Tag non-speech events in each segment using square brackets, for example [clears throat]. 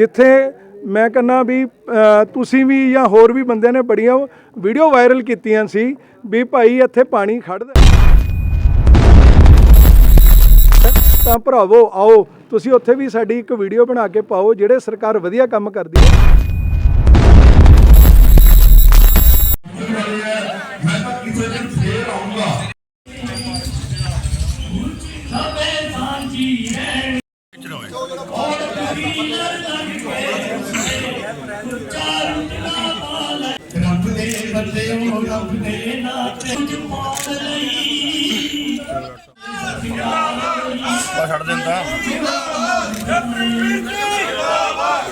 ਜਿੱਥੇ ਮੈਂ ਕਹਿੰਦਾ ਵੀ ਤੁਸੀਂ ਵੀ ਜਾਂ ਹੋਰ ਵੀ ਬੰਦਿਆਂ ਨੇ ਬੜੀਆਂ ਵੀਡੀਓ ਵਾਇਰਲ ਕੀਤੀਆਂ ਸੀ ਵੀ ਭਾਈ ਇੱਥੇ ਪਾਣੀ ਖੜਦਾ ਤਾਂ ਭਰਾਵੋ, ਆਓ, ਤੁਸੀਂ ਉੱਥੇ ਵੀ ਸਾਡੀ ਇੱਕ ਵੀਡੀਓ ਬਣਾ ਕੇ ਪਾਓ ਜਿਹੜੇ ਸਰਕਾਰ ਵਧੀਆ ਕੰਮ ਕਰਦੀ ਹੈ। ਮੈਂ ਤਾਂ ਕਿਸੇ ਦਿਨ ਫੇਰ ਆਉਂਗਾ ਛੱਡ ਦਿੰਦਾ। ਆਮ ਆਦਮੀ ਪਾਰਟੀ। ਜਿੰਦਾਬਾਦ।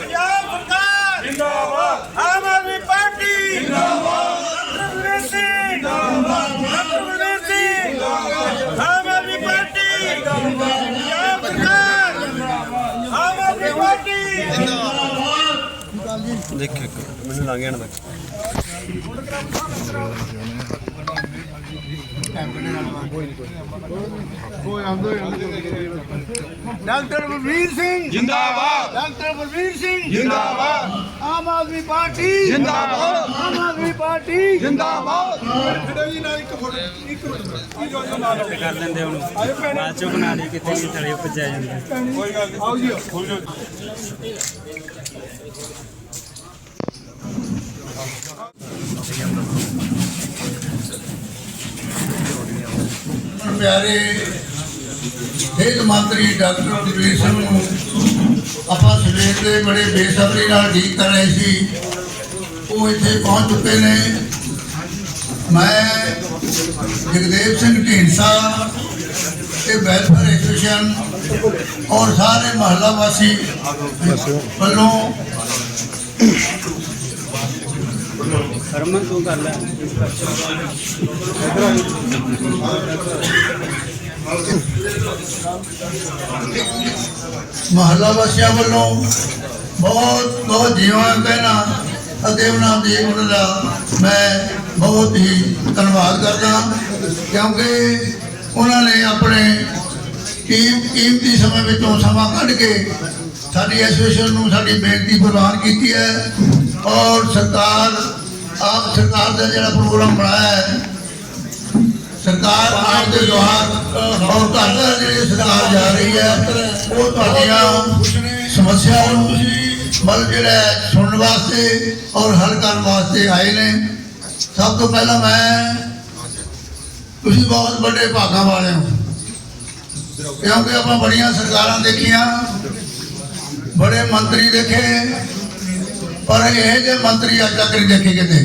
ਜਿੰਦਾਬਾਦ ਆਮ ਆਦਮੀ ਪਾਰਟੀ। ਪੰਜਾਬ ਸਰਕਾਰ ਆਮ ਆਦਮੀ ਪਾਰਟੀ। ਦੇਖ ਮੈਨੂੰ ਲੰਘ ਜਾਣ ਦੇ। ਡਾਕਟਰ ਬਲਵੀਰ ਸਿੰਘ। ਜਿੰਦਾਬਾਦ। ਡਾਕਟਰ ਬਲਵੀਰ ਸਿੰਘ। ਜਿੰਦਾਬਾਦ। ਆਮ ਆਦਮੀ ਪਾਰਟੀ। ਜਿੰਦਾਬਾਦ। ਆਮ ਆਦਮੀ ਪਾਰਟੀ। ਜਿੰਦਾਬਾਦ। ਖੜੋ ਜੀ ਨਾਲ ਇੱਕ ਫੋਟੋ ਇੱਕ ਮਿੰਟ ਕਰ ਲੈਂਦੇ ਹੁਣ। ਬਾਅਦ ਚੋਂ ਬਣਾ ਲਈ ਕਿਤੇ ਵੀ ਥਲੇ ਭੱਜਿਆ ਜਾਂਦਾ। ਕੋਈ ਗੱਲ ਆਓ ਜੀ ਪਿਆਰੇ ਸਿਹਤ ਮੰਤਰੀ ਡਾਕਟਰ ਬਲਵੀਰ ਸਿੰਘ ਨੂੰ ਆਪਾਂ ਸਵੇਰ ਦੇ ਬੜੇ ਬੇਸਬਰੀ ਨਾਲ ਠੀਕ ਕਰ ਰਹੇ ਸੀ। ਉਹ ਇੱਥੇ ਪਹੁੰਚ ਚੁੱਕੇ ਨੇ। ਮੈਂ ਜਗਦੇਵ ਸਿੰਘ ਢੀਂਡਸਾ ਤੇ ਵੈਲਫੇਅਰ ਐਸੋਸੀਏਸ਼ਨ ਔਰ ਸਾਰੇ ਮਹੱਲਾ ਵਾਸੀ ਵੱਲੋਂ ਹਰਮਨ, ਤੂੰ ਕਰ ਲੈ। ਮਹੱਲਾ ਵਾਸੀਆਂ ਵੱਲੋਂ ਬਹੁਤ ਬਹੁਤ ਜੀਵਾਂ ਕਹਿਣਾ ਅਤੇ ਉਹਨਾਂ ਦੀ ਉਹਨਾਂ ਦਾ ਮੈਂ ਬਹੁਤ ਹੀ ਧੰਨਵਾਦ ਕਰਦਾ ਕਿਉਂਕਿ ਉਹਨਾਂ ਨੇ ਆਪਣੇ ਕੀਮ ਕੀਮਤੀ ਸਮੇਂ ਵਿੱਚੋਂ ਸਮਾਂ ਕੱਢ ਕੇ ਸਾਡੀ ਐਸੋਸੀਏਸ਼ਨ ਨੂੰ ਸਾਡੀ ਬੇਨਤੀ ਪ੍ਰਵਾਨ ਕੀਤੀ ਹੈ ਔਰ ਸਰਕਾਰ ਆਪ ਸਰਕਾਰ ਦਾ ਜਿਹੜਾ ਪ੍ਰੋਗਰਾਮ ਬਣਾਇਆ ਹੈ, ਸਰਕਾਰ ਆਪ ਦੇ ਦੁਆਰ ਔਰ ਘਰ ਜਿਹੜੀ ਸਰਕਾਰ ਜਾ ਰਹੀ ਹੈ, ਉਹ ਤੁਹਾਡੀਆਂ ਸਮੱਸਿਆਵਾਂ ਨੂੰ ਮਤਲਬ ਜਿਹੜਾ ਸੁਣਨ ਵਾਸਤੇ ਔਰ ਹੱਲ ਕਰਨ ਵਾਸਤੇ ਆਏ ਨੇ। ਸਭ ਤੋਂ ਪਹਿਲਾਂ ਮੈਂ, ਤੁਸੀਂ ਬਹੁਤ ਵੱਡੇ ਭਾਗਾਂ ਵਾਲੇ ਹੋ। ਕਿਉਂਕਿ ਆਪਾਂ ਬੜੀਆਂ ਸਰਕਾਰਾਂ ਦੇਖੀਆਂ, ਬੜੇ ਮੰਤਰੀ ਦੇਖੇ ਪਰ ਇਹ ਜਿਹੇ ਮੰਤਰੀ ਅੱਜ ਤੱਕ ਨਹੀਂ ਦੇਖੇ ਕਿਤੇ।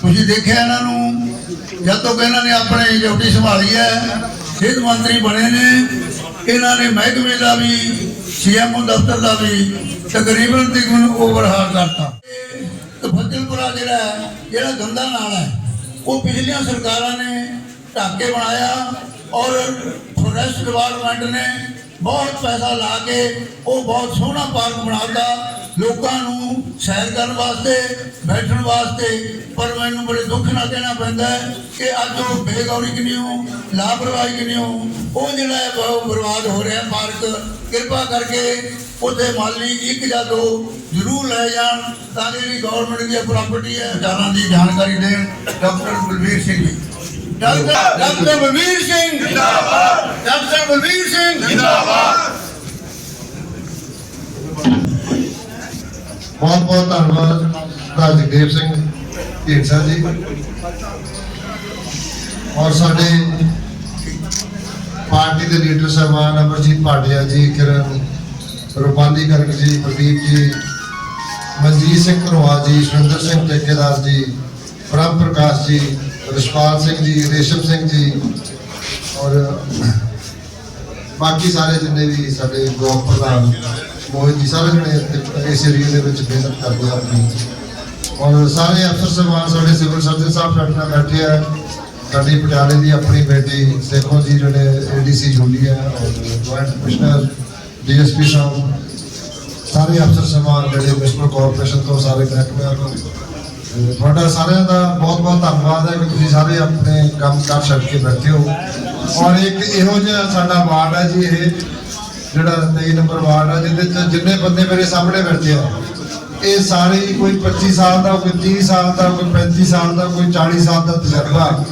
ਤੁਸੀਂ ਦੇਖਿਆ ਇਹਨਾਂ ਨੂੰ? ਜਦ ਤੋਂ ਇਹਨਾਂ ਨੇ ਆਪਣੇ ਡਿਊਟੀ ਸੰਭਾਲੀ ਹੈ ਸਿਹਤ ਮੰਤਰੀ ਬਣੇ ਨੇ। ਇਹਨਾਂ ਨੇ ਮਹਿਕਮੇ ਦਾ ਵੀ ਸੀਐਮਓ ਦਫ਼ਤਰ ਦਾ ਵੀ ਤਕਰੀਬਨ ਤਕਰੀਬਨ ਓਵਰਹਾਲ ਕਰਤਾ। ਤੇ ਜਿਹੜਾ ਹੈ, ਜਿਹੜਾ ਗੰਦਾ ਨਾਲਾ ਹੈ ਉਹ ਪਿਛਲੀਆਂ ਸਰਕਾਰਾਂ ਨੇ ਢੱਕ ਕੇ ਬਣਾਇਆ ਔਰ ਫੋਰੈਸਟ ਡਿਪਾਰਟਮੈਂਟ ਨੇ ਬਹੁਤ ਪੈਸਾ ਲਾ ਕੇ ਉਹ ਬਹੁਤ ਸੋਹਣਾ ਪਾਰਕ ਬਣਾਤਾ ਲੋਕਾਂ ਨੂੰ ਸੈਰ ਕਰਨ ਵਾਸਤੇ ਬੈਠਣ ਵਾਸਤੇ ਪਰ ਮੈਨੂੰ ਬੜੇ ਦੁੱਖ ਨਾਲ ਕਹਿਣਾ ਪੈਂਦਾ ਹੈ ਕਿ ਅੱਜ ਉਹ ਬੇਗੌਰੀ ਕਿਨਿਓ ਲਾਪਰਵਾਹੀ ਕਿਨਿਓ ਉਹ ਜਿਹੜਾ ਹੈ ਉਹ ਬਰਬਾਦ ਹੋ ਰਿਹਾ ਪਾਰਕ। ਕਿਰਪਾ ਕਰਕੇ ਉਹਦੇ ਮਾਲੀ ਇੱਕ ਜਾਂ ਦੋ ਜ਼ਰੂਰ ਲੈ ਜਾਣ ਤਾਂ ਕਿ ਜਿਹੜੀ ਗਵਰਨਮੈਂਟ ਦੀ ਪ੍ਰਾਪਰਟੀ ਹੈ ਜਾਨਾਂ ਦੀ ਜਾਣਕਾਰੀ ਦੇਣ doctor Balvir Singh ji. Doctor doctor Balvir Singh. ਜਿੰਦਾਬਾਦ। ਡਾਕਟਰ ਬਲਵੀਰ ਸਿੰਘ। ਜਿੰਦਾਬਾਦ। ਬਹੁਤ ਬਹੁਤ ਧੰਨਵਾਦ ਸਰਦਾਰ ਜਗਦੇਵ ਸਿੰਘ ਢੀਂਡਸਾ ਜੀ। ਔਰ ਸਾਡੇ ਪਾਰਟੀ ਦੇ ਲੀਡਰ ਸਾਹਿਬਾਨ ਅਮਰਜੀਤ ਭਾਟਿਆ ਜੀ, ਕਿਰਨ ਰੂਪਾਲੀ ਗਰਗ ਜੀ, ਪ੍ਰਦੀਪ ਜੀ, ਮਨਜੀਤ ਸਿੰਘ ਘਰੋਆ ਜੀ, ਸੁਰਿੰਦਰ ਸਿੰਘ ਠੇਕੇਦਾਰ ਜੀ ਬ੍ਰਹਮ ਪ੍ਰਕਾਸ਼ ਜੀ ਰਿਸ਼ਪਾਲ ਸਿੰਘ ਜੀ, ਰੇਸ਼ਮ ਸਿੰਘ ਜੀ, ਔਰ ਬਾਕੀ ਸਾਰੇ ਜਿੰਨੇ ਵੀ ਸਾਡੇ ਬਲਾਕ ਪ੍ਰਧਾਨ ਮੋਹਿਤ ਜੀ, ਸਾਰੇ ਜਣੇ ਇਸ ਏਰੀਏ ਦੇ ਵਿੱਚ ਮਿਹਨਤ ਕਰਦੇ ਆ ਆਪਣੀ। ਔਰ ਸਾਰੇ ਅਫਸਰ ਸਾਹਿਬਾਨ ਸਾਡੇ ਸਿਵਲ ਸਰਜਨ ਸਾਹਿਬ ਸਾਡੇ ਨਾਲ ਬੈਠੇ ਆ। ਸਾਡੀ ਪਟਿਆਲੇ ਦੀ ਆਪਣੀ ਬੇਟੀ ਸੇਖੋ ਜੀ ਜਿਹੜੇ ਏਡੀਸੀ ਜੂਲੀ ਹੈ ਔਰ ਜੁਆਇੰਟ ਕਮਿਸ਼ਨਰ ਡੀਐਸਪੀ ਸਾਹਿਬ, ਸਾਰੇ ਅਫਸਰ ਸਾਹਿਬਾਨ ਜਿਹੜੇ ਮਿਊਨਿਸਪਲ ਕਾਰਪੋਰੇਸ਼ਨ ਤੋਂ, ਸਾਰੇ ਮਹਿਕਮਿਆਂ ਤੋਂ ਤੁਹਾਡਾ ਸਾਰਿਆਂ ਦਾ ਬਹੁਤ ਬਹੁਤ ਧੰਨਵਾਦ ਹੈ ਕਿ ਤੁਸੀਂ ਸਾਰੇ ਆਪਣੇ ਕੰਮ ਕਾਰ ਛੱਡ ਕੇ ਬੈਠੇ ਹੋ। ਔਰ ਇੱਕ ਇਹੋ ਜਿਹਾ ਸਾਡਾ ਵਾਰਡ ਹੈ ਜੀ, ਇਹ ਜਿਹੜਾ 23 ਨੰਬਰ ਵਾਰਡ ਆ, ਜਿਹਦੇ ਚ ਜਿੰਨੇ ਬੰਦੇ ਮੇਰੇ ਸਾਹਮਣੇ ਬੈਠੇ ਆ, ਇਹ ਸਾਰੇ ਕੋਈ 25 ਸਾਲ ਦਾ, ਕੋਈ 30 ਸਾਲ ਦਾ, ਕੋਈ 35 ਸਾਲ ਦਾ, ਕੋਈ 40 ਸਾਲ ਦਾ ਤਜਰਬਾ।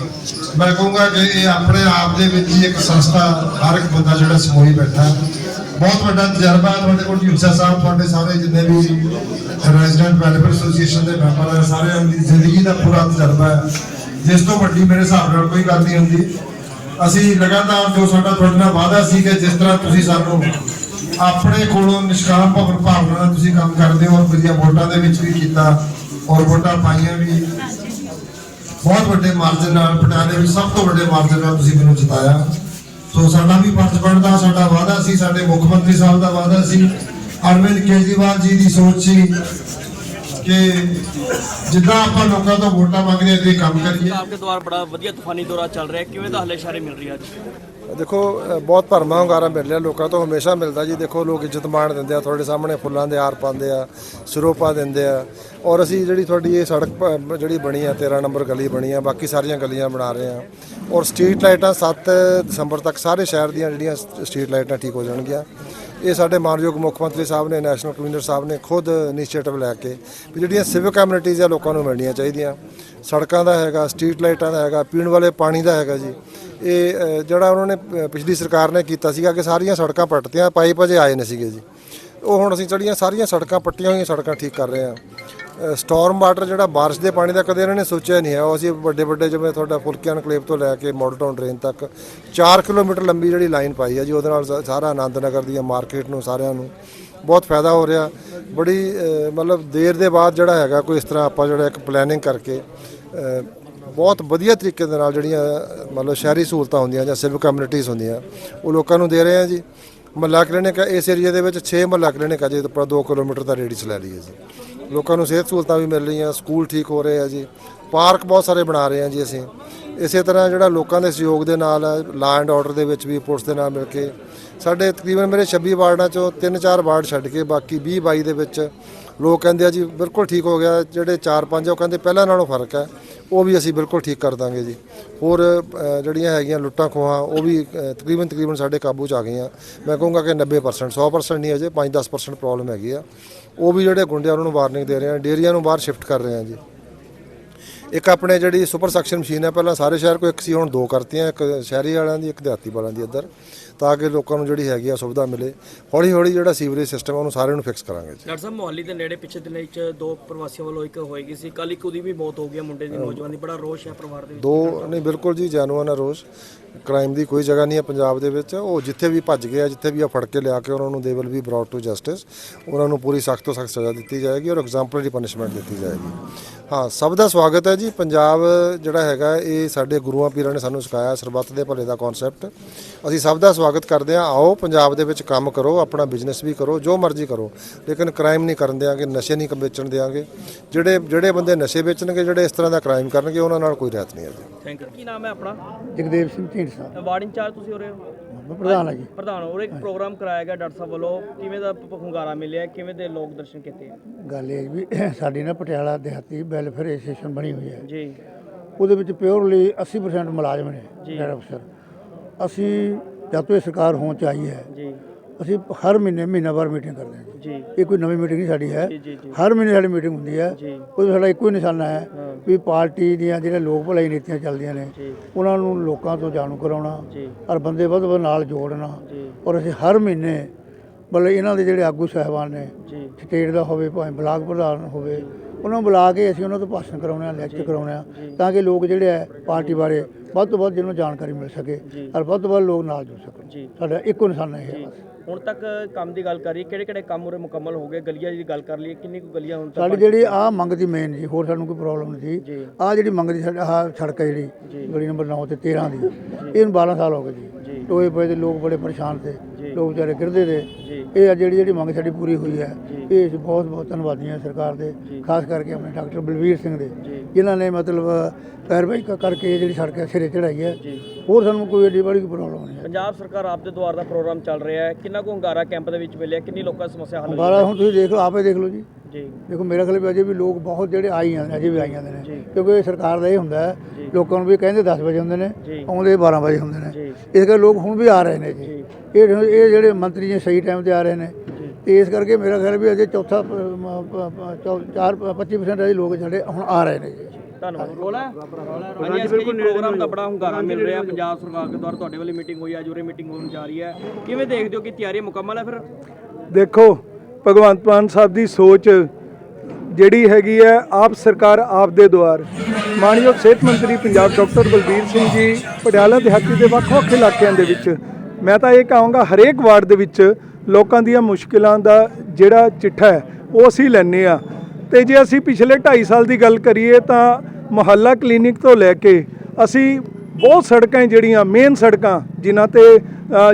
ਮੈਂ ਕਹੂੰਗਾ ਕਿ ਇਹ ਆਪਣੇ ਆਪ ਦੇ ਵਿੱਚ ਹੀ ਇੱਕ ਸੰਸਥਾ, ਹਰ ਇੱਕ ਬੰਦਾ ਜਿਹੜਾ ਸਮੂਹੀ ਬੈਠਾ ਬਹੁਤ ਵੱਡਾ ਤਜਰਬਾ ਤੁਹਾਡੇ ਕੋਲ, ਢੀਂਡਸਾ ਸਾਹਿਬ, ਤੁਹਾਡੇ ਸਾਰੇ ਜਿੰਨੇ ਵੀ ਰੈਜ਼ੀਡੈਂਟ ਵੈਲਫੇਅਰ ਐਸੋਸੀਏਸ਼ਨ ਦੇ ਮੈਂਬਰ ਹੈ ਸਾਰਿਆਂ ਦੀ ਜ਼ਿੰਦਗੀ ਦਾ ਪੂਰਾ ਤਜਰਬਾ ਹੈ। ਜਿਸ ਤੋਂ ਵੱਡੀ ਮੇਰੇ ਹਿਸਾਬ ਨਾਲ ਕੋਈ ਗੱਲ ਨਹੀਂ ਹੁੰਦੀ। ਅਸੀਂ ਲਗਾਤਾਰ ਜੋ ਸਾਡਾ ਤੁਹਾਡੇ ਨਾਲ ਵਾਅਦਾ ਸੀ ਕਿ ਜਿਸ ਤਰ੍ਹਾਂ ਤੁਸੀਂ ਸਾਨੂੰ ਆਪਣੇ ਕੋਲੋਂ ਨਿਸ਼ਕਾਮ ਭਗਤ ਭਾਵਨਾ ਨਾਲ ਤੁਸੀਂ ਕੰਮ ਕਰਦੇ ਹੋ ਔਰ ਵਧੀਆ ਵੋਟਾਂ ਦੇ ਵਿੱਚ ਵੀ ਕੀਤਾ ਔਰ ਵੋਟਾਂ ਪਾਈਆਂ ਵੀ। ਬਹੁਤ ਵੱਡੇ ਮਾਰਜਨ ਨਾਲ ਪਟਿਆਲੇ ਵਿੱਚ ਸਭ ਤੋਂ ਵੱਡੇ ਮਾਰਜਨ ਨਾਲ ਤੁਸੀਂ ਮੈਨੂੰ ਜਿਤਾਇਆ। ਸੋ ਸਾਡਾ ਵੀ ਫਰਜ਼ ਬਣਦਾ, ਸਾਡਾ ਵਾਅਦਾ ਸੀ, ਸਾਡੇ ਮੁੱਖ ਮੰਤਰੀ ਸਾਹਿਬ ਦਾ ਵਾਅਦਾ ਸੀ। ਅਰਵਿੰਦ ਕੇਜਰੀਵਾਲ ਜੀ ਦੀ ਸੋਚ ਸੀ ਕਿ ਜਿੱਦਾਂ ਆਪਾਂ ਲੋਕਾਂ ਤੋਂ ਵੋਟਾਂ ਮੰਗਦੇ ਅੱਗੇ ਕੰਮ ਕਰੀਏ। ਆਪਕੇ ਦਵਾਰ ਬੜਾ ਵਧੀਆ ਤੂਫਾਨੀ ਦੌਰਾ ਚੱਲ ਰਿਹਾ ਕਿਵੇਂ ਦਾ ਹਲੇ ਇਸ਼ਾਰੇ ਮਿਲ ਰਹੀ ਅੱਜ? ਦੇਖੋ ਬਹੁਤ ਭਰਮਾ ਹੁੰਗਾਰਾ ਮਿਲ ਰਿਹਾ ਲੋਕਾਂ ਤੋਂ ਹਮੇਸ਼ਾ ਮਿਲਦਾ ਜੀ। ਦੇਖੋ, ਲੋਕ ਇੱਜ਼ਤ ਮਾਣ ਦਿੰਦੇ ਆ, ਤੁਹਾਡੇ ਸਾਹਮਣੇ ਫੁੱਲਾਂ ਦੇ ਹਾਰ ਪਾਉਂਦੇ ਆ, ਸਰੋਪਾ ਦਿੰਦੇ ਆ। ਔਰ ਅਸੀਂ ਜਿਹੜੀ ਤੁਹਾਡੀ ਇਹ ਸੜਕ ਪ- ਜਿਹੜੀ ਬਣੀ ਆ 13 ਨੰਬਰ ਗਲੀ ਬਣੀ ਆ, ਬਾਕੀ ਸਾਰੀਆਂ ਗਲੀਆਂ ਬਣਾ ਰਹੇ ਆ। ਔਰ ਸਟਰੀਟ ਲਾਈਟਾਂ 7 ਦਸੰਬਰ ਤੱਕ ਸਾਰੇ ਸ਼ਹਿਰ ਦੀਆਂ ਜਿਹੜੀਆਂ ਸ- ਸਟਰੀਟ ਲਾਈਟਾਂ ਠੀਕ ਹੋ ਜਾਣਗੀਆਂ। ਇਹ ਸਾਡੇ ਮਾਨਯੋਗ ਮੁੱਖ ਮੰਤਰੀ ਸਾਹਿਬ ਨੇ, ਨੈਸ਼ਨਲ ਕਨਵੀਨਰ ਸਾਹਿਬ ਨੇ ਖੁਦ ਇਨੀਸ਼ੀਏਟਿਵ ਲੈ ਕੇ ਵੀ ਜਿਹੜੀਆਂ ਸਿਵਿਕ ਕਮਿਊਨਿਟੀਜ਼ ਆ, ਲੋਕਾਂ ਨੂੰ ਮਿਲਣੀਆਂ ਚਾਹੀਦੀਆਂ। ਸੜਕਾਂ ਦਾ ਹੈਗਾ, ਸਟਰੀਟ ਲਾਈਟਾਂ ਦਾ ਹੈਗਾ, ਪੀਣ ਵਾਲੇ ਪਾਣੀ ਦਾ ਹੈਗਾ ਜੀ। ਇਹ ਜਿਹੜਾ ਉਹਨਾਂ ਨੇ ਪਿਛਲੀ ਸਰਕਾਰ ਨੇ ਕੀਤਾ ਸੀਗਾ ਕਿ ਸਾਰੀਆਂ ਸੜਕਾਂ ਪੱਟਤੀਆਂ ਪਾਈਪ ਅਜੇ ਆਏ ਨੇ ਸੀਗੇ ਜੀ। ਉਹ ਹੁਣ ਅਸੀਂ ਜਿਹੜੀਆਂ ਸਾਰੀਆਂ ਸੜਕਾਂ ਪੱਟੀਆਂ ਹੋਈਆਂ ਸੜਕਾਂ ਠੀਕ ਕਰ ਰਹੇ ਹਾਂ। ਸਟਾਰਮ ਵਾਟਰ ਜਿਹੜਾ ਬਾਰਿਸ਼ ਦੇ ਪਾਣੀ ਦਾ ਕਦੇ ਇਹਨਾਂ ਨੇ ਸੋਚਿਆ ਨਹੀਂ ਹੈ। ਉਹ ਅਸੀਂ ਵੱਡੇ ਵੱਡੇ ਜਿਵੇਂ ਤੁਹਾਡਾ ਫੁਲਕੀ ਕਲੇਬ ਤੋਂ ਲੈ ਕੇ ਮਾਡਲ ਟਾਊਨ ਡਰੇਨ ਤੱਕ 4 ਕਿਲੋਮੀਟਰ ਲੰਬੀ ਜਿਹੜੀ ਲਾਈਨ ਪਾਈ ਹੈ ਜੀ, ਉਹਦੇ ਨਾਲ ਸਾਰਾ ਆਨੰਦ ਨਗਰ ਦੀ ਮਾਰਕੀਟ ਨੂੰ, ਸਾਰਿਆਂ ਨੂੰ ਬਹੁਤ ਫਾਇਦਾ ਹੋ ਰਿਹਾ। ਬੜੀ ਮਤਲਬ ਦੇਰ ਦੇ ਬਾਅਦ ਜਿਹੜਾ ਹੈਗਾ ਕੋਈ ਇਸ ਤਰ੍ਹਾਂ ਆਪਾਂ ਜਿਹੜਾ ਇੱਕ ਪਲੈਨਿੰਗ ਕਰਕੇ ਬਹੁਤ ਵਧੀਆ ਤਰੀਕੇ ਦੇ ਨਾਲ ਜਿਹੜੀਆਂ, ਮਤਲਬ ਸ਼ਹਿਰੀ ਸਹੂਲਤਾਂ ਹੁੰਦੀਆਂ ਜਾਂ ਸਿਵਲ ਕਮਿਊਨਿਟੀਜ਼ ਹੁੰਦੀਆਂ, ਉਹ ਲੋਕਾਂ ਨੂੰ ਦੇ ਰਹੇ ਆ ਜੀ। ਮਹੱਲਾ ਕਲੀਨਿਕ ਇਸ ਏਰੀਆ ਦੇ ਵਿੱਚ 6 ਮਹੱਲਾ ਕਲੀਨਿਕ ਆ ਜੇ ਤੇ 2 ਕਿਲੋਮੀਟਰ ਦਾ ਰੇਡੀਅਸ ਲੈ ਲਈਏ ਜੀ। ਲੋਕਾਂ ਨੂੰ ਸਿਹਤ ਸਹੂਲਤਾਂ ਵੀ ਮਿਲ ਰਹੀਆਂ, ਸਕੂਲ ਠੀਕ ਹੋ ਰਹੇ ਆ ਜੀ। ਪਾਰਕ ਬਹੁਤ ਸਾਰੇ ਬਣਾ ਰਹੇ ਆ ਜੀ ਅਸੀਂ। ਇਸੇ ਤਰ੍ਹਾਂ ਜਿਹੜਾ ਲੋਕਾਂ ਦੇ ਸਹਿਯੋਗ ਦੇ ਨਾਲ ਲਾ ਐਂਡ ਆਰਡਰ ਦੇ ਵਿੱਚ ਵੀ ਪੁਲਿਸ ਦੇ ਨਾਲ ਮਿਲ ਕੇ, ਸਾਡੇ ਤਕਰੀਬਨ ਮੇਰੇ 26 ਵਾਰਡਾਂ ਚੋਂ 3-4 ਵਾਰਡ ਛੱਡ ਕੇ ਬਾਕੀ 20 22 ਦੇ ਵਿੱਚ ਲੋਕ ਕਹਿੰਦੇ ਆ ਜੀ, ਬਿਲਕੁਲ ਠੀਕ ਹੋ ਗਿਆ, ਜਿਹੜੇ 4-5 ਉਹ ਕਹਿੰਦੇ ਪਹਿਲਾਂ ਨਾਲੋਂ ਫ਼ਰਕ ਹੈ, ਉਹ ਵੀ ਅਸੀਂ ਬਿਲਕੁਲ ਠੀਕ ਕਰ ਦਾਂਗੇ ਜੀ। ਹੋਰ ਜਿਹੜੀਆਂ ਹੈਗੀਆਂ ਲੁੱਟਾਂ ਖੋਹਾਂ, ਉਹ ਵੀ ਤਕਰੀਬਨ ਤਕਰੀਬਨ ਸਾਡੇ ਕਾਬੂ 'ਚ ਆ ਗਈਆਂ। ਮੈਂ ਕਹੂੰਗਾ ਕਿ 90% 100% ਨਹੀਂ ਅਜੇ 5-10% ਪ੍ਰੋਬਲਮ ਹੈਗੀ ਆ। ਉਹ ਵੀ ਜਿਹੜੇ ਗੁੰਡੇ ਆ, ਉਹਨਾਂ ਨੂੰ ਵਾਰਨਿੰਗ ਦੇ ਰਹੇ ਆ ਡੇਰੀਆਂ ਨੂੰ ਬਾਹਰ ਸ਼ਿਫਟ ਕਰ ਰਹੇ ਆ ਜੀ। ਇੱਕ ਆਪਣੇ ਜਿਹੜੀ ਸੁਪਰ ਸੈਕਸ਼ਨ ਮਸ਼ੀਨ ਹੈ, ਪਹਿਲਾਂ ਸਾਰੇ ਸ਼ਹਿਰ ਕੋ ਇੱਕ ਸੀ, ਹੁਣ ਦੋ ਕਰਤੀਆਂ, ਇੱਕ ਸ਼ਹਿਰੀ ਵਾਲਿਆਂ ਦੀ, ਇੱਕ ਦਿਹਾਤੀ ਵਾਲਿਆਂ ਦੀ ਇੱਧਰ। ਤਾਂ ਕਿ ਲੋਕਾਂ ਨੂੰ ਜਿਹੜੀ ਹੈਗੀ ਆ ਸੁਵਿਧਾ ਮਿਲੇ। ਹੌਲੀ ਹੌਲੀ ਜਿਹੜਾ ਸੀਵਰੇਜ ਸਿਸਟਮ ਆ ਉਹਨੂੰ ਸਾਰਿਆਂ ਨੂੰ ਫਿਕਸ ਕਰਾਂਗੇ ਜੀ। ਡਾਕਟਰ ਸਾਹਿਬ ਮੁਹੱਲੀ ਦੇ ਨੇੜੇ ਪਿੱਛੇ ਦਿਨਾਂ ਵਿੱਚ ਦੋ ਪ੍ਰਵਾਸੀਆਂ ਵੱਲੋਂ ਇੱਕ ਹੋਏਗੀ ਸੀ। ਕੱਲ ਇੱਕ ਉਹਦੀ ਵੀ ਮੌਤ ਹੋ ਗਈ ਹੈ ਮੁੰਡੇ ਦੀ ਨੌਜਵਾਨ ਦੀ। ਬੜਾ ਰੋਸ਼ ਹੈ ਪਰਿਵਾਰ ਦੇ ਵਿੱਚ। ਦੋ ਨਹੀਂ ਬਿਲਕੁਲ ਜੀ ਜੈਨੂਅਨ ਹੈ ਰੋਜ਼ ਕ੍ਰਾਈਮ ਦੀ ਕੋਈ ਜਗ੍ਹਾ ਨਹੀਂ ਹੈ ਪੰਜਾਬ ਦੇ ਵਿੱਚ। ਉਹ ਜਿੱਥੇ ਵੀ ਭੱਜ ਗਏ ਆ ਜਿੱਥੇ ਵੀ ਆ ਫੜ ਕੇ ਲਿਆ ਕੇ ਉਹਨਾਂ ਨੂੰ they will be brought to justice ਉਹਨਾਂ ਨੂੰ ਪੂਰੀ ਸਖਤ ਤੋਂ ਸਖਤ ਸਜ਼ਾ ਦਿੱਤੀ ਜਾਏਗੀ ਔਰ ਐਗਜ਼ਾਮਪਲਰੀ ਪਨਿਸ਼ਮੈਂਟ ਦਿੱਤੀ ਜਾਏਗੀ। ਹਾਂ ਸਭ ਦਾ ਸਵਾਗਤ ਹੈ ਜੀ। ਪੰਜਾਬ ਜਿਹੜਾ ਹੈਗਾ ਇਹ ਸਾਡੇ ਗੁਰੂਆਂ ਪੀਰਾਂ ਨੇ ਸਾਨੂੰ ਸਿਖਾਇਆ ਸਰਬੱਤ ਦੇ ਭਲੇ ਦਾ ਕਨਸੈਪਟ ਅਸੀਂ ਸਭ ਦਾ ਸਵਾਗਤ ਕਰਦੇ ਹਾਂ। ਆਓ ਪੰਜਾਬ ਦੇ ਵਿੱਚ ਕੰਮ ਕਰੋ ਆਪਣਾ ਬਿਜ਼ਨਸ ਵੀ ਕਰੋ ਜੋ ਮਰਜ਼ੀ ਕਰੋ। ਲੇਕਿਨ ਕ੍ਰਾਈਮ ਨਹੀਂ ਕਰਨ ਦਿਆਂਗੇ ਨਸ਼ੇ ਨਹੀਂ ਵੇਚਣ ਦਿਆਂਗੇ। ਜਿਹੜੇ ਜਿਹੜੇ ਬੰਦੇ ਨਸ਼ੇ ਵੇਚਣਗੇ ਜਿਹੜੇ ਇਸ ਤਰ੍ਹਾਂ ਦਾ ਕ੍ਰਾਈਮ ਕਰਨਗੇ ਉਹਨਾਂ ਨਾਲ ਕੋਈ ਰਹਿਤ ਨਹੀਂ ਹੈ ਜੀ। ਥੈਂਕ ਯੂ ਕੀ ਨਾਮ ਹੈ ਆਪਣਾ? ਜਗਦੇਵ ਸਿੰਘ ਢੀਂਡਸਾ। ਵਾਰਡ ਇੰਚਾਰਜ ਤੁਸੀਂ ਹੋ ਰਹੇ ਹੋ? ਮੈਂ ਪ੍ਰਧਾਨ ਆ ਜੀ। ਪ੍ਰਧਾਨ ਹੋਰ ਇੱਕ ਪ੍ਰੋਗਰਾਮ ਕਰਾਇਆ ਗਿਆ ਡਾਕਟਰ ਸਾਹਿਬ ਵੱਲੋਂ। ਕਿਵੇਂ ਦਾ ਪ- ਹੁੰਗਾਰਾ ਮਿਲਿਆ? ਕਿਵੇਂ ਦੇ ਲੋਕ ਦਰਸ਼ਨ ਕੀਤੇ? ਗੱਲ ਇਹ ਵੀ [clears throat] ਸਾਡੀ ਨਾ ਪਟਿਆਲਾ ਦਿਹਾਤੀ ਵੈਲਫੇਅਰ ਐਸੋਸੀਏਸ਼ਨ ਬਣੀ ਹੋਈ ਹੈ। ਜੀ। ਉਹਦੇ ਵਿੱਚ ਪਿਓਰਲੀ 80% ਮੁਲਾਜ਼ਮ ਨੇ ਅਫਸਰ ਅਸੀਂ ਜਦ ਤੋਂ ਇਹ ਸਰਕਾਰ ਹੋਂ ਚ ਆਈ ਹੈ ਜੀ ਅਸੀਂ ਹਰ ਮਹੀਨੇ ਮਹੀਨਾਵਾਰ ਮੀਟਿੰਗ ਕਰਦੇ ਹਾਂ ਜੀ ਇਹ ਕੋਈ ਨਵੀਂ ਮੀਟਿੰਗ ਨਹੀਂ ਸਾਡੀ ਹੈ। ਹਰ ਮਹੀਨੇ ਸਾਡੀ ਮੀਟਿੰਗ ਹੁੰਦੀ ਹੈ ਜੀ। ਉਹਦਾ ਸਾਡਾ ਇੱਕੋ ਹੀ ਨਿਸ਼ਾਨਾ ਹੈ ਵੀ ਪਾਰਟੀ ਦੀਆਂ ਜਿਹੜੇ ਲੋਕ ਭਲਾਈ ਨੀਤੀਆਂ ਚੱਲਦੀਆਂ ਨੇ। ਉਹਨਾਂ ਨੂੰ ਲੋਕਾਂ ਤੋਂ ਜਾਣੂ ਕਰਾਉਣਾ। ਔਰ ਬੰਦੇ ਵੱਧ ਵੱਧ ਨਾਲ ਜੋੜਨਾ। ਔਰ ਅਸੀਂ ਹਰ ਮਹੀਨੇ ਮਤਲਬ ਇਹਨਾਂ ਦੇ ਜਿਹੜੇ ਆਗੂ ਸਾਹਿਬਾਨ ਨੇ ਜੀ ਸਟੇਟ ਦਾ ਹੋਵੇ ਭਾਵੇਂ ਬਲਾਕ ਪ੍ਰਧਾਨ ਹੋਵੇ ਉਹਨਾਂ ਨੂੰ ਬੁਲਾ ਕੇ ਅਸੀਂ ਉਹਨਾਂ ਤੋਂ ਭਾਸ਼ਣ ਕਰਾਉਣੇ ਆ ਲੈਕਚਰ ਕਰਾਉਣੇ ਆ ਤਾਂ ਕਿ ਲੋਕ ਜਿਹੜੇ ਆ ਪਾਰਟੀ ਬਾਰੇ ਵੱਧ ਤੋਂ ਵੱਧ ਜਿਹਨੂੰ ਜਾਣਕਾਰੀ ਮਿਲ ਸਕੇ ਔਰ ਵੱਧ ਤੋਂ ਵੱਧ ਲੋਕ ਨਾਲ ਜੁੜ ਸਕਣ। ਸਾਡਾ ਇੱਕੋ ਨਿਸ਼ਾਨਾ ਇਹ ਹੈ ਹੁਣ ਤੱਕ ਕੰਮ ਦੀ ਗੱਲ ਕਰੀਏ ਕਿਹੜੇ ਕਿਹੜੇ ਕੰਮ ਉਰੇ ਮੁਕੰਮਲ ਹੋ ਗਏ? ਗਲੀਆਂ ਦੀ ਗੱਲ ਕਰ ਲਈਏ ਕਿੰਨੀ ਕੁ ਗਲੀਆਂ ਹੁਣ ਤੱਕ ਸਾਡੀ ਜਿਹੜੀ ਆ ਮੰਗ ਦੀ ਮੇਨ ਜੀ ਹੋਰ ਸਾਨੂੰ ਕੋਈ ਪ੍ਰੋਬਲਮ ਨਹੀਂ। ਸੀ। ਆ ਜਿਹੜੀ ਮੰਗ ਦੀ ਸਾਡੀ ਆਹ ਸੜਕ ਹੈ ਜਿਹੜੀ ਗਲੀ ਨੰਬਰ 9 ਤੇ 13 ਦੀ ਇਹਨੂੰ 12 ਸਾਲ ਹੋ ਗਏ ਜੀ। ਟੋਏ ਪਏ ਤੇ ਲੋਕ ਬੜੇ ਪਰੇਸ਼ਾਨ ਤੇ। ਲੋਕ ਵਿਚਾਰੇ ਗਿਰਦੇ ਜੀ। ਇਹ ਆ ਜਿਹੜੀ ਜਿਹੜੀ ਮੰਗ ਸਾਡੀ ਪੂਰੀ ਹੋਈ ਹੈ ਇਹ ਬਹੁਤ ਬਹੁਤ ਧੰਨਵਾਦੀ ਹਾਂ ਸਰਕਾਰ ਦੇ ਖਾਸ ਕਰਕੇ ਆਪਣੇ ਡਾਕਟਰ ਬਲਵੀਰ ਸਿੰਘ ਦੇ ਜਿਨ੍ਹਾਂ ਨੇ ਮਤਲਬ ਪੈਰਵਾਈ ਕਰਕੇ ਜਿਹੜੀ ਸੜਕ ਹੈ ਸਿਰੇ ਚੜਾਈ ਹੈ। ਹੋਰ ਸਾਨੂੰ ਕੋਈ ਏਡੀ ਬੜੀ ਪ੍ਰੋਬਲਮ ਨਹੀਂ ਹੈ। ਪੰਜਾਬ ਸਰਕਾਰ ਆਪ ਦੇ ਦੁਆਰ ਦਾ ਪ੍ਰੋਗਰਾਮ ਚੱਲ ਰਿਹਾ ਹੈ। ਕਿੰਨਾ ਕੁ ਹੁੰਗਾਰਾ ਕੈਂਪ ਦੇ ਵਿੱਚ ਮਿਲਿਆ? ਕਿੰਨੀ ਲੋਕਾਂ ਦੀ ਸਮੱਸਿਆ ਹੱਲ ਹੋਈ? ਬਾਰਾ ਹੁਣ ਤੁਸੀਂ ਦੇਖ ਲਓ ਆਪੇ ਦੇਖ ਲਓ ਜੀ। ਜੀ। ਦੇਖੋ ਮੇਰਾ ਖਿਆਲ ਵੀ ਅਜੇ ਵੀ ਲੋਕ ਬਹੁਤ ਜਿਹੜੇ ਆਈ ਜਾਂਦੇ ਨੇ ਅਜੇ ਵੀ ਆਈ ਜਾਂਦੇ ਨੇ। ਕਿਉਂਕਿ ਇਹ ਸਰਕਾਰ ਦਾ ਇਹ ਹੁੰਦਾ ਹੈ ਲੋਕਾਂ ਨੂੰ ਵੀ ਕਹਿੰਦੇ 10 ਵਜੇ ਹੁੰਦੇ ਨੇ ਜੀ। ਆਉਂਦੇ 12 ਵਜੇ ਹੁੰਦੇ ਨੇ। ਜੀ। ਇਸ ਕਰਕੇ ਲੋਕ ਹੁਣ ਵੀ ਆ ਰਹੇ ਨੇ ਜੀ। ਇਹ ਇਹ ਜਿਹੜੇ ਮੰਤਰੀ ਨੇ ਸਹੀ ਟਾਈਮ ਤੇ ਆ ਰਹੇ ਨੇ ਤੇ ਇਸ ਕਰਕੇ ਮੇਰਾ ਖਿਆਲ ਵੀ ਅਜੇ ਚੌਥਾ ਪ- ਮ- ਪ- ਪ- ਚੌ- ਚਾਰ 25% ਦੇ ਲੋਕ ਜਿਹੜੇ ਹੁਣ ਆ ਰਹੇ ਨੇ ਜੀ। ਧੰਨਵਾਦ। ਰੋਲਾ? ਹਾਂਜੀ ਜੀ ਪ੍ਰੋਗਰਾਮ ਦਾ ਬੜਾ ਹੁੰਗਾਰਾ ਮਿਲ ਰਿਹਾ ਪੰਜਾਬ ਸਰਕਾਰ ਦੇ ਦੁਆਰਾ ਤੁਹਾਡੇ ਵੱਲੋਂ ਮੀਟਿੰਗ ਹੋਈ ਹੈ ਅੱਜ ਉਰੇ ਮੀਟਿੰਗ ਹੋਣ ਜਾ ਰਹੀ ਹੈ। ਕਿਵੇਂ ਦੇਖਦੇ ਹੋ ਕਿ ਤਿਆਰੀ ਮੁਕੰਮਲ ਹੈ ਫਿਰ? ਦੇਖੋ ਭਗਵੰਤ ਮਾਨ ਸਾਹਿਬ ਦੀ ਸੋਚ ਜਿਹੜੀ ਹੈਗੀ ਹੈ ਆਪ ਸਰਕਾਰ ਆਪ ਦੇ ਦੁਆਰ। ਮਾਨਯੋਗ ਸਿਹਤ ਮੰਤਰੀ ਪੰਜਾਬ ਡਾਕਟਰ ਬਲਬੀਰ ਸਿੰਘ ਜੀ ਪਟਿਆਲਾ ਦਿਹਾਤੀ ਦੇ ਵੱਖ-ਵੱਖ ਇਲਾਕਿਆਂ ਦੇ ਵਿੱਚ ਮੈਂ ਤਾਂ ਇਹ ਕਹਾਂਗਾ ਹਰੇਕ ਵਾਰਡ ਦੇ ਵਿੱਚ ਲੋਕਾਂ ਦੀਆਂ ਮੁਸ਼ਕਿਲਾਂ ਦਾ ਜਿਹੜਾ ਚਿੱਠਾ ਹੈ, ਉਹ ਅਸੀਂ ਲੈਂਦੇ ਆ ਤੇ ਜੇ ਅਸੀਂ ਪਿਛਲੇ 2.5 ਸਾਲ ਦੀ ਗੱਲ ਕਰੀਏ ਤਾਂ ਮੁਹੱਲਾ ਕਲੀਨਿਕ ਤੋਂ ਲੈ ਕੇ ਅਸੀਂ ਬਹੁਤ ਸੜਕਾਂ ਜਿਹੜੀਆਂ ਮੇਨ ਸੜਕਾਂ, ਜਿਨ੍ਹਾਂ ਤੇ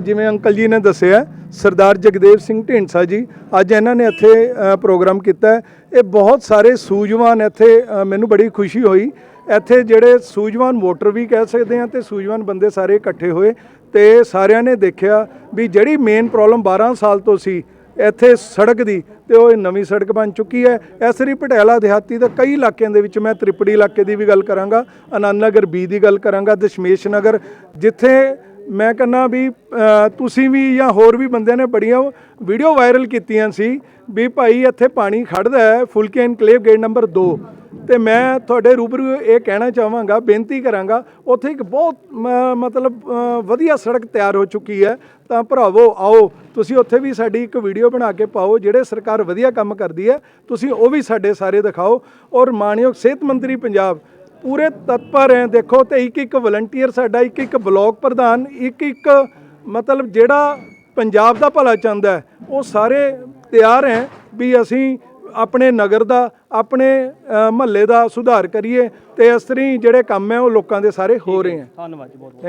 ਜਿਵੇਂ ਅੰਕਲ ਜੀ ਨੇ ਦੱਸਿਆ, ਸਰਦਾਰ ਜਗਦੇਵ ਸਿੰਘ ਢੀਂਡਸਾ ਜੀ, ਅੱਜ ਇਹਨਾਂ ਨੇ ਇੱਥੇ ਪ੍ਰੋਗਰਾਮ ਕੀਤਾ ਇਹ ਬਹੁਤ ਸਾਰੇ ਸੂਝਵਾਨ ਇੱਥੇ ਮੈਨੂੰ ਬੜੀ ਖੁਸ਼ੀ ਹੋਈ। ਇੱਥੇ ਜਿਹੜੇ ਸੂਝਵਾਨ ਵੋਟਰ ਵੀ ਕਹਿ ਸਕਦੇ ਆ ਤੇ ਸੂਝਵਾਨ ਬੰਦੇ ਸਾਰੇ ਇਕੱਠੇ ਹੋਏ। ਤੇ ਸਾਰਿਆਂ ਨੇ ਦੇਖਿਆ ਵੀ ਜਿਹੜੀ ਮੇਨ ਪ੍ਰੋਬਲਮ 12 ਸਾਲ ਤੋਂ ਸੀ, ਇੱਥੇ ਸੜਕ ਦੀ, ਤੇ ਉਹ ਇਹ ਨਵੀਂ ਸੜਕ ਬਣ ਚੁੱਕੀ ਹੈ। ਐਸਰੀ ਪਟਿਆਲਾ ਦਿਹਾਤੀ ਦੇ ਕਈ ਇਲਾਕਿਆਂ ਦੇ ਵਿੱਚ ਮੈਂ ਤ੍ਰਿਪੜੀ ਇਲਾਕੇ ਦੀ ਵੀ ਗੱਲ ਕਰਾਂਗਾ ਆਨੰਦ ਨਗਰ ਬੀ ਦੀ ਗੱਲ ਕਰਾਂਗਾ, ਦਸ਼ਮੇਸ਼ ਨਗਰ, ਜਿੱਥੇ ਮੈਂ ਕਹਿੰਦਾ ਵੀ ਤੁਸੀਂ ਵੀ ਜਾਂ ਹੋਰ ਵੀ ਬੰਦਿਆਂ ਨੇ ਬੜੀਆਂ ਵੀਡੀਓ ਵਾਇਰਲ ਕੀਤੀਆਂ ਸੀ ਵੀ ਭਾਈ ਇੱਥੇ ਪਾਣੀ ਖੜਦਾ ਹੈ, ਫੁਲਕੇ ਇਨਕਲੇਵ ਗੇਟ ਨੰਬਰ 2 ਤੇ ਮੈਂ ਤੁਹਾਡੇ ਰੂਬਰੂ ਇਹ ਕਹਿਣਾ ਚਾਹਾਂਗਾ, ਬੇਨਤੀ ਕਰਾਂਗਾ, ਉੱਥੇ ਇੱਕ ਬਹੁਤ ਮ- ਮਤਲਬ ਵਧੀਆ ਸੜਕ ਤਿਆਰ ਹੋ ਚੁੱਕੀ ਹੈ। ਤਾਂ ਭਰਾਵੋ, ਆਓ, ਤੁਸੀਂ ਉੱਥੇ ਵੀ ਸਾਡੀ ਇੱਕ ਵੀਡੀਓ ਬਣਾ ਕੇ ਪਾਓ, ਜਿਹੜੇ ਸਰਕਾਰ ਵਧੀਆ ਕੰਮ ਕਰਦੀ ਹੈ, ਤੁਸੀਂ ਉਹ ਵੀ ਸਾਡੇ ਸਾਰੇ ਦਿਖਾਓ। ਔਰ ਮਾਨਯੋਗ ਸਿਹਤ ਮੰਤਰੀ ਪੰਜਾਬ, ਪੂਰੇ ਤਤਪਰ ਹੈ, ਦੇਖੋ ਤੇ ਇੱਕ ਇੱਕ ਵਲੰਟੀਅਰ ਸਾਡਾ, ਇੱਕ ਇੱਕ ਬਲਾਕ ਪ੍ਰਧਾਨ, ਇੱਕ ਇੱਕ ਮਤਲਬ ਜਿਹੜਾ ਪੰਜਾਬ ਦਾ ਭਲਾ ਚਾਹੁੰਦਾ ਹੈ, ਉਹ ਸਾਰੇ ਤਿਆਰ ਹੈ ਵੀ ਅਸੀਂ ਆਪਣੇ ਨਗਰ ਦਾ ਆਪਣੇ ਮਹੱਲੇ ਦਾ ਸੁਧਾਰ ਕਰੀਏ ਤੇ ਇਸ ਤਰ੍ਹਾਂ ਹੀ ਜਿਹੜੇ ਕੰਮ ਹੈ ਉਹ ਲੋਕਾਂ ਦੇ ਸਾਰੇ ਹੋ ਰਹੇ ਹੈ। ਧੰਨਵਾਦ ਜੀ ਬਹੁਤ ਬਹੁਤ